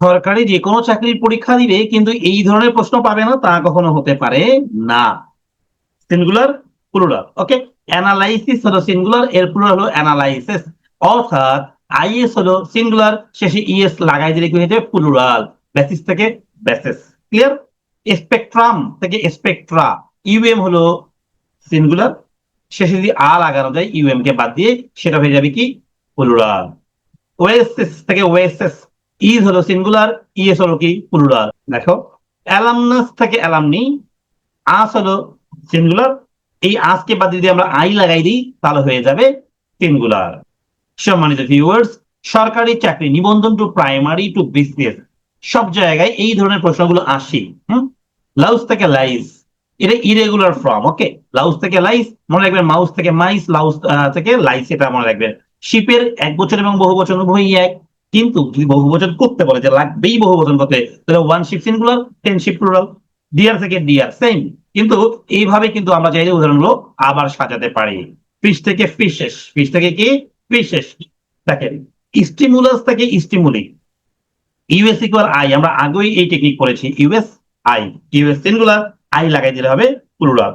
সরকারি যে কোনো চাকরির পরীক্ষা দিবে, কিন্তু এই ধরনের প্রশ্ন পাবে না, তা কখনো হতে পারে না। সিঙ্গুলার প্লুরাল ওকে অ্যানালাইসিস হলো সিঙ্গুলার এর প্লুরাল হলো অ্যানালাইসিস অর্থাৎ আইএস হলো সিঙ্গুলার শেষে ইএস লাগাই দিলে কি হয়ে যাবে? প্লুরাল বেসিস থেকে বেসিস ক্লিয়ার স্পেকট্রাম থেকে স্পেকট্রা ইউএম হলো সিঙ্গুলার শেষে যদি আ লাগানো যায় ইউএম কে বাদ দিয়ে, সেটা হয়ে যাবে কি? প্লুরাল ওয়েসিস থেকে ওয়েসিস ইজ হলো সিঙ্গুলার ইএস হলো কি? প্লুরাল দেখো অ্যালামনাস থেকে অ্যালামনি আস হলো সিঙ্গুলার এই আজকে বাদ যদি আমরা আই লাগাই দিই, তাহলে হয়ে যাবে সিঙ্গুলার সম্মানিত ভিউয়ার্স সরকারি চাকরি নিবন্ধন টু প্রাইমারি টু বিসিএস সব জায়গায় এই ধরনের প্রশ্নগুলো আসে। হুম? লাউস থেকে লাইস, এটা ইরেগুলার ফর্ম ওকে লাউস থেকে লাইস, মনে রাখবেন মাউস থেকে মাইস, লাউস থেকে লাইস, এটা মনে রাখবেন। শিপের এক বছর এবং বহু বচন উভয়ই এক। কিন্তু যদি বহু বচন করতে বলে যে লাগবেই বহু বচন করতে। তাহলে one ship singular ten ship plural deer থেকে ডিয়ার সেম কিন্তু এইভাবে কিন্তু আমরা চাইলে উদাহরণগুলো আবার সাজাতে পারি। ফিশ থেকে ফিশেস ফিশ থেকে কি? ফিশেস দেখেন স্টিমুলাস থেকে স্টিমুলি ইউএস ইকুয়াল আই আমরা আগেই এই টেকনিক করেছি। U S I U S singular I লাগাই দিলে হবে প্লুরাল